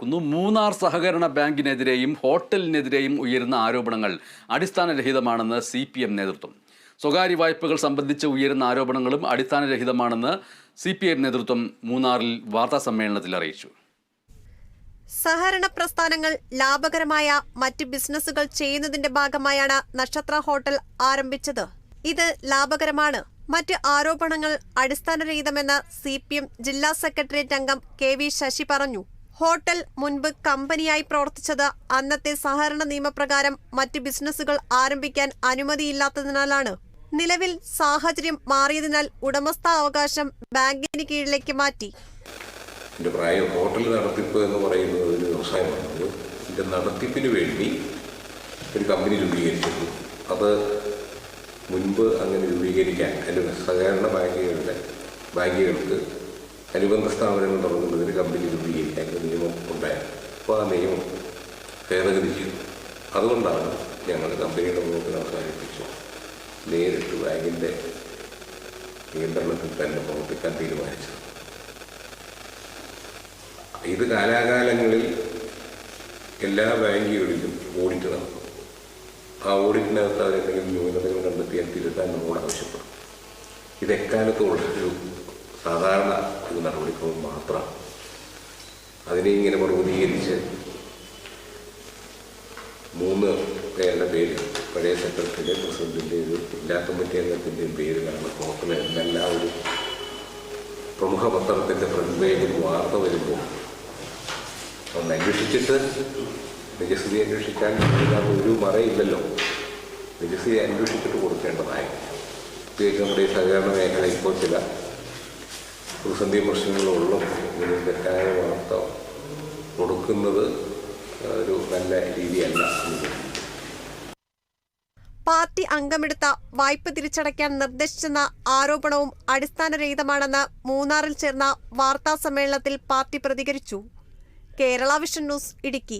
ക്കുന്നു. മൂന്നാർ സഹകരണ ബാങ്കിനെതിരെയും ഹോട്ടലിനെതിരെയും ഉയരുന്ന ആരോപണങ്ങൾ അടിസ്ഥാനരഹിതമാണെന്ന് സി പി എം നേതൃത്വം. സ്വകാര്യ വായ്പകൾ സംബന്ധിച്ച് ഉയരുന്ന ആരോപണങ്ങളും അടിസ്ഥാനരഹിതമാണെന്ന് സി പി എം നേതൃത്വം മൂന്നാറിൽ വാർത്താസമ്മേളനത്തിൽ അറിയിച്ചു. സഹകരണ പ്രസ്ഥാനങ്ങൾ ലാഭകരമായ മറ്റ് ബിസിനസ്സുകൾ ചെയ്യുന്നതിന്റെ ഭാഗമായാണ് നക്ഷത്ര ഹോട്ടൽ ആരംഭിച്ചത്. ഇത് ലാഭകരമാണ്. മറ്റ് ആരോപണങ്ങൾ അടിസ്ഥാനരഹിതമെന്ന് സി പി എം ജില്ലാ സെക്രട്ടേറിയറ്റ് അംഗം കെ വി ശശി പറഞ്ഞു. ഹോട്ടൽ മുൻപ് കമ്പനിയായി പ്രവർത്തിച്ചത്. അന്നത്തെ സഹകരണ നിയമപ്രകാരം മറ്റ് ബിസിനസ്സുകൾ ആരംഭിക്കാൻ അനുമതിയില്ലാത്തതിനാലാണ്. നിലവിൽ സാഹചര്യം മാറിയതിനാൽ ഉടമസ്ഥാവകാശം ബാങ്കിന് കീഴിലേക്ക് മാറ്റി. എന്റെ പ്രായം ഹോട്ടൽ നടത്തിപ്പ് എന്ന് പറയുന്നത് ഒരു വ്യവസായമാണ് അത് ഇതിന്റെ നടത്തിപ്പിന് വേണ്ടി ഒരു കമ്പനി രൂപീകരിച്ചിരുന്നു. അത് മുൻപ് അങ്ങനെ രൂപീകരിക്കാൻ അതിന് സഹകരണ ബാങ്കുകളുടെ ബാങ്കുകൾക്ക് അനുബന്ധ സ്ഥാപനങ്ങൾ തുടങ്ങുന്നതിന് കമ്പനി രൂപീകരിക്കാൻ ഒരു നിയമം ഉണ്ടായിരുന്നു അപ്പോൾ ആ നിയമം ഭേദഗതി ചെയ്തു. അതുകൊണ്ടാണ് ഞങ്ങൾ കമ്പനിയുടെ പ്രവർത്തനം അവസാനിപ്പിച്ചു. നേരിട്ട് ബാങ്കിന്റെ നിയന്ത്രണത്തിൽ തന്നെ പ്രവർത്തിക്കാൻ തീരുമാനിച്ചത്. ഇത് കാലാകാലങ്ങളിൽ എല്ലാ ബാങ്കുകളിലും ഓഡിറ്റ് നടക്കും. ആ ഓഡിറ്റിനകത്ത് അവരെന്തെങ്കിലും ന്യൂനതകൾ കണ്ടെത്തിയാൽ തിരുത്താൻ നമ്മളോട് ആവശ്യപ്പെടും. ഇത് എക്കാലത്തുള്ള ഒരു സാധാരണ ഒരു നടപടിക്രമം മാത്രമാണ് അതിനെ ഇങ്ങനെ പ്രതികരിച്ച് മൂന്ന് പേരുടെ പേര് പഴയ സെക്രട്ടറിയുടെ പ്രസിഡന്റിന്റെ ഒരു ജില്ലാ കമ്മിറ്റി അംഗത്തിന്റെയും പേരിലാണ് ഹോട്ടൽ എന്നെല്ലാം ഒരു പ്രമുഖ പത്രത്തിന്റെ ഫ്രണ്ട് പേജിൽ വാർത്ത വരുമ്പോൾ ഒന്ന് അന്വേഷിച്ചിട്ട് നിജസ്ഥിതി അന്വേഷിക്കാൻ ഒരു മറയില്ലല്ലോ. നിജസ്ഥിതി അന്വേഷിച്ചിട്ട് കൊടുക്കേണ്ടതായി. പ്രത്യേകിച്ച് നമ്മുടെ ഈ സഹകരണ മേഖല ഇപ്പോൾ ചില പ്രതിസന്ധി പ്രശ്നങ്ങളുള്ളൂ ഇതിന് തെറ്റായ വാർത്ത കൊടുക്കുന്നത് ഒരു നല്ല രീതിയല്ല പാർട്ടി അംഗമെടുത്ത വായ്പ തിരിച്ചടയ്ക്കാൻ നിർദ്ദേശിച്ചെന്ന ആരോപണവും അടിസ്ഥാനരഹിതമാണെന്ന് മൂന്നാറിൽ ചേർന്ന വാർത്താ സമ്മേളനത്തിൽ പാർട്ടി പ്രതികരിച്ചു. Kerala vision news Idukki.